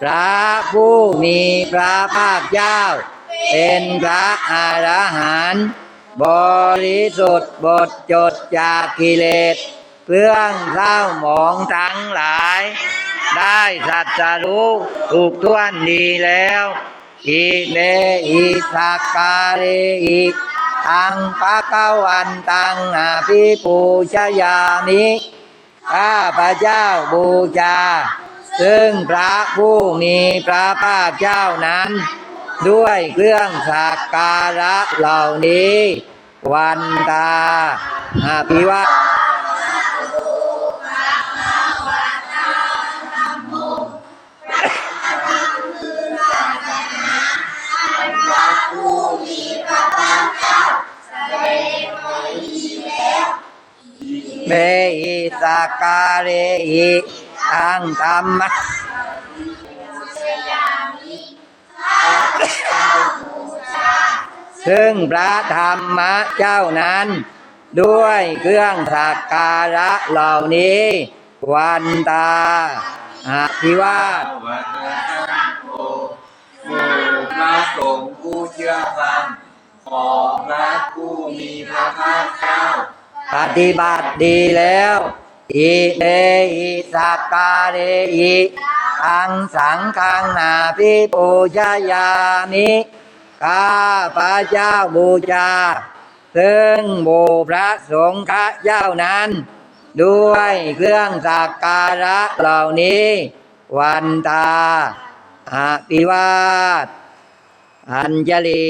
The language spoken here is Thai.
พระผู้มีพระภาคเจ้า เป็นพระอรหันต์บริสุทธิ์บทจดจากกิเลสเครื่องเศร้าหมองทั้งหลาย ได้สัจรู้ถูกท้วนดีแล้วอิเลอิสักกาเรอิอังปะกวันตังอาภิปูชยามิข้าพระเจ้าบูชา ซึ่งพระผู้มีพระภาคเจ้านั้น ด้วยเครื่องสักการะเหล่านี้ วันตาอาภิวาท เมหิสกาเรหิอังธรรมะซึ่งพระธรรมะเจ้านั้น ด้วยเครื่องสักการะเหล่านี้ วันตาอาภิวาทวัฒนโกหมู่พระสงฆ์ผู้เชื่อฟัง ขอพระผู้มีพระภาคเจ้า ปฏิบัติดีแล้ว อิเตอิสักการเรอิอังสังฆังนาพิปูชยามิข้าพระเจ้าบูชา ซึ่งบูพระสงฆ์เจ้านั้น ด้วยเครื่องสักการะเหล่านี้ วันตาอภิวาทอัญชลี